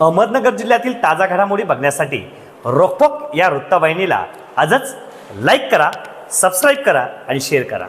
अहमदनगर जिल्ह्यातील ताजा घडामोडी बघण्यासाठी रोखोक या वृत्तवाहिनीला आजच लाईक करा सबस्क्राईब करा आणि शेअर करा.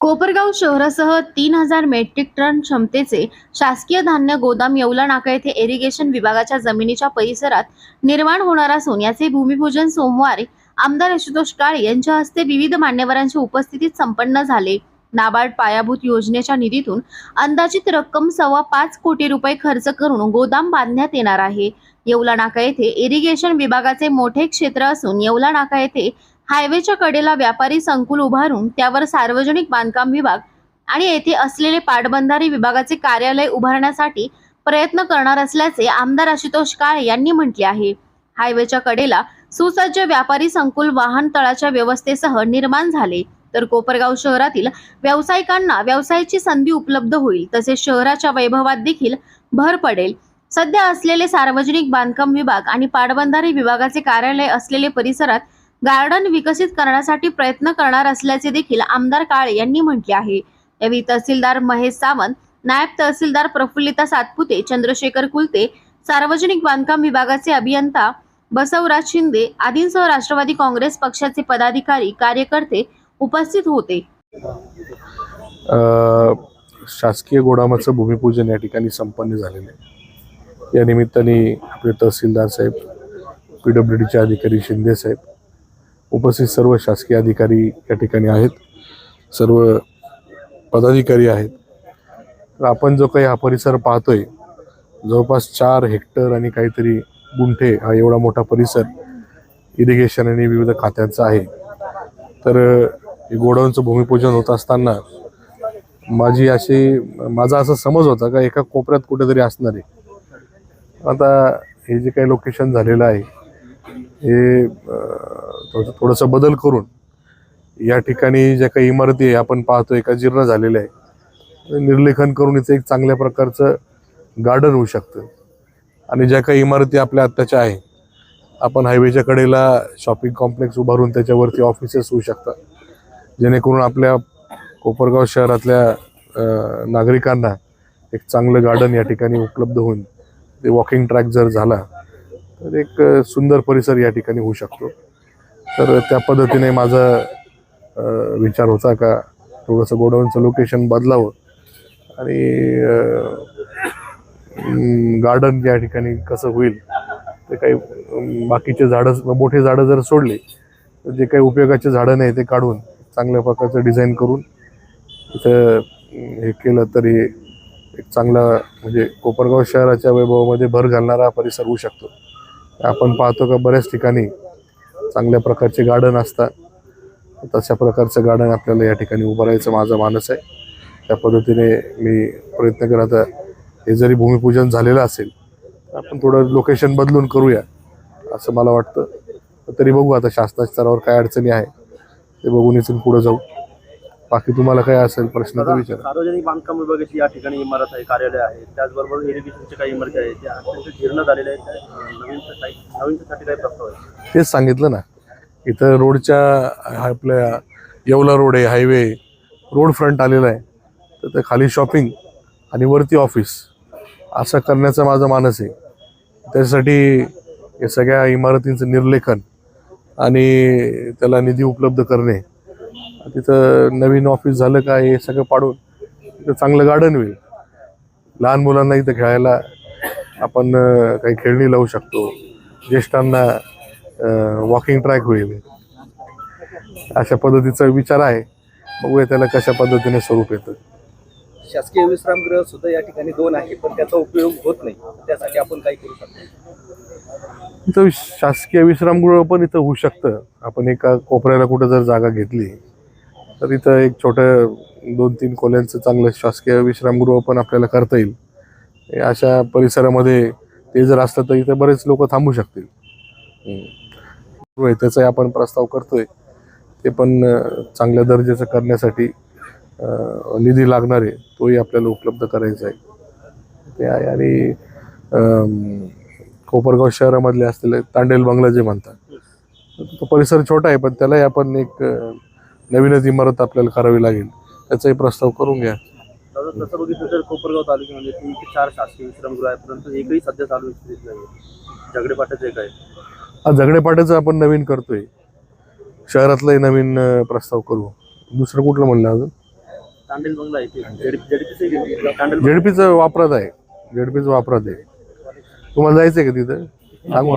कोपरगाव शहरासह तीन हजार मेट्रिक टन क्षमतेचे शासकीय धान्य गोदाम येवला नाका येथे इरिगेशन विभागाच्या जमिनीच्या परिसरात निर्माण होणार असून याचे भूमिपूजन सोमवारी आमदार आशुतोष काळे यांच्या हस्ते विविध मान्यवरांच्या उपस्थितीत संपन्न झाले. नाबार्ड पायाभूत योजनेच्या निधीतून अंदाजित रक्कम सव्वा पाच कोटी रुपये खर्च करून गोदाम बांधण्यात येणार आहे. येवला नाका येथे इरिगेशन विभागाचे मोठे क्षेत्र असून येवला नाका येथे हायवेच्या कडेला व्यापारी संकुल उभारून त्यावर सार्वजनिक बांधकाम विभाग आणि येथे असलेले पाटबंधारे विभागाचे कार्यालय उभारण्यासाठी प्रयत्न करणार असल्याचे आमदार आशुतोष काळे यांनी म्हटले आहे. हायवेच्या कडेला सुसज्ज व्यापारी संकुल वाहन तळाच्या व्यवस्थेसह निर्माण झाले. तर कोपरगाव शहरातील व्यावसायिकांना व्यवसायाची संधी उपलब्ध होईल तसेच शहराच्या वैभवात देखील भर पडेल. सध्या असलेले सार्वजनिक बांधकाम विभाग आणि पाटबंधारे विभागाचे कार्यालय असलेले परिसरात गार्डन विकसित करण्यासाठी प्रयत्न करणार असल्याचे देखील आमदार काळे यांनी म्हटले आहे. यावेळी तहसीलदार महेश सावंत नायब तहसीलदार प्रफुल्लिता सातपुते चंद्रशेखर कुलते सार्वजनिक बांधकाम विभागाचे अभियंता बसवराज शिंदे आदींसह राष्ट्रवादी काँग्रेस पक्षाचे पदाधिकारी कार्यकर्ते उपस्थित होते. शासकीय गोडामाचं भूमिपूजन या ठिकाणी संपन्न झालेलं आहे. या निमित्ताने आपले तहसीलदार साहेब पी डब्ल्यू डीचे अधिकारी शिंदे साहेब उपस्थित सर्व शासकीय अधिकारी या ठिकाणी आहेत. सर्व पदाधिकारी आहेत. तर आपण जो काही हा परिसर पाहतोय जवळपास चार हेक्टर आणि काहीतरी गुंठे हा एवढा मोठा परिसर इरिगेशन आणि विविध खात्यांचा आहे. तर गोडाऊनचं भूमिपूजन होत असताना माझी अशी माझा असा समज होता का एका कोपऱ्यात कुठेतरी असणार आहे. आता हे जे काही लोकेशन झालेलं आहे हे थोडंसं बदल करून या ठिकाणी ज्या काही इमारती आहे आपण पाहतोय का जीर्ण झालेल्या आहे निर्लेखन करून इथे एक चांगल्या प्रकारचं गार्डन होऊ शकतं. आणि ज्या काही इमारती आपल्या आत्ताच्या आहे आपण हायवेच्या कडेला शॉपिंग कॉम्प्लेक्स उभारून त्याच्यावरती ऑफिसेस होऊ शकतात. जेणेकरून आपल्या कोपरगाव शहरातल्या नागरिकांना एक चांगलं गार्डन या ठिकाणी उपलब्ध होऊन ते वॉकिंग ट्रॅक जर झाला तर एक सुंदर परिसर या ठिकाणी होऊ शकतो. तर त्या पद्धतीने माझा विचार होता का थोडंसं गोडाऊनचं लोकेशन बदलावं आणि गार्डन या ठिकाणी कसं होईल ते काही बाकीचे झाडं मोठे झाडं जर सोडले तर जे काही उपयोगाचे झाडं नाही ते काढून चांगल्या प्रकारचं डिझाईन करून इथं हे केलं तरी एक चांगला म्हणजे कोपरगाव शहराच्या वैभवामध्ये भर घालणारा परिसर होऊ शकतो. आपण पाहतो का बऱ्याच ठिकाणी चांगल्या प्रकारचे गार्डन असतात. तशा प्रकारचं गार्डन आपल्याला या ठिकाणी उभारायचं माझा मानस आहे. त्या पद्धतीने मी प्रयत्न करत हे जरी भूमिपूजन झालेलं असेल आपण थोडं लोकेशन बदलून करूया असं मला वाटतं. तरी बघू आता शासनाच्या स्तरावर काय अडचणी आहे ते बघून इथून पुढे जाऊ. बाकी तुम्हाला काय असेल प्रश्न तर विचारा. सार्वजनिक बांधकाम विभागाची या ठिकाणी इमारत आहे कार्यालय आहे. त्याचबरोबर इरिगेशनच्या काही इमारती आहेत त्या अत्यंत जीर्ण झालेल्या आहेत. नवीनसाठी काही प्रस्ताव आहे तेच सांगितलं ना. इथं रोडच्या आपल्या येवला रोड आहे हायवे रोड फ्रंट आलेला आहे. तर ते खाली शॉपिंग आणि वरती ऑफिस. असं करण्याचा माझा मानस आहे. त्यासाठी हे सगळ्या इमारतींचं निर्लेखन आणि त्याला निधी उपलब्ध करणे. तिथं नवीन ऑफिस झालं का हे सगळं पाडून तिथं चांगलं गार्डन होईल. लहान मुलांना इथं खेळायला आपण काही खेळणी लावू शकतो. ज्येष्ठांना वॉकिंग ट्रॅक होईल. अशा पद्धतीचा विचार आहे. बघूया त्याला कशा पद्धतीने स्वरूप येतं. शासकीय विश्रामगृह सुद्धा या ठिकाणी दोन आहे पण त्याचा उपयोग होत नाही. त्यासाठी आपण काय करू शकतो. इथं शासकीय विश्रामगृह पण इथं होऊ शकतं. आपण एका कोपऱ्याला कुठं जर जागा घेतली तर इथं एक छोटं दोन तीन खोल्यांचं चांगलं शासकीय विश्रामगृह पण आपल्याला करता येईल. अशा परिसरामध्ये ते जर असतं तर इथं बरेच लोक थांबू शकतील. त्याचाही आपण प्रस्ताव करतोय. ते पण चांगल्या दर्जाचं करण्यासाठी निधी लागणार आहे. तोही आपल्याला उपलब्ध करायचा आहे. ते आहे आणि कोपरगाव शहरामधले असलेले तांडेल बंगला जे म्हणतात. तो परिसर छोटा आहे पण त्यालाही आपण एक नवीनच इमारत आपल्याला करावी लागेल. त्याचाही प्रस्ताव करून घ्या. दादा तसं बघितलं तर कोपरगाव तालुक्यामध्ये तीन ते चार शासकीय विश्रामगृह आहे परंतु एकही सध्या चालू नाही झगडेपाठाचं एक आहे. झगडेपाट्याचं आपण नवीन करतोय. शहरातलाही नवीन प्रस्ताव करू. दुसरं कुठलं म्हणलं अजून? तांडेल बंगला आहे ते. झेडपीचं वापरात आहे. झेडपीचं वापरात आहे. तुम्हाला जायचंय का तिथं? सांगू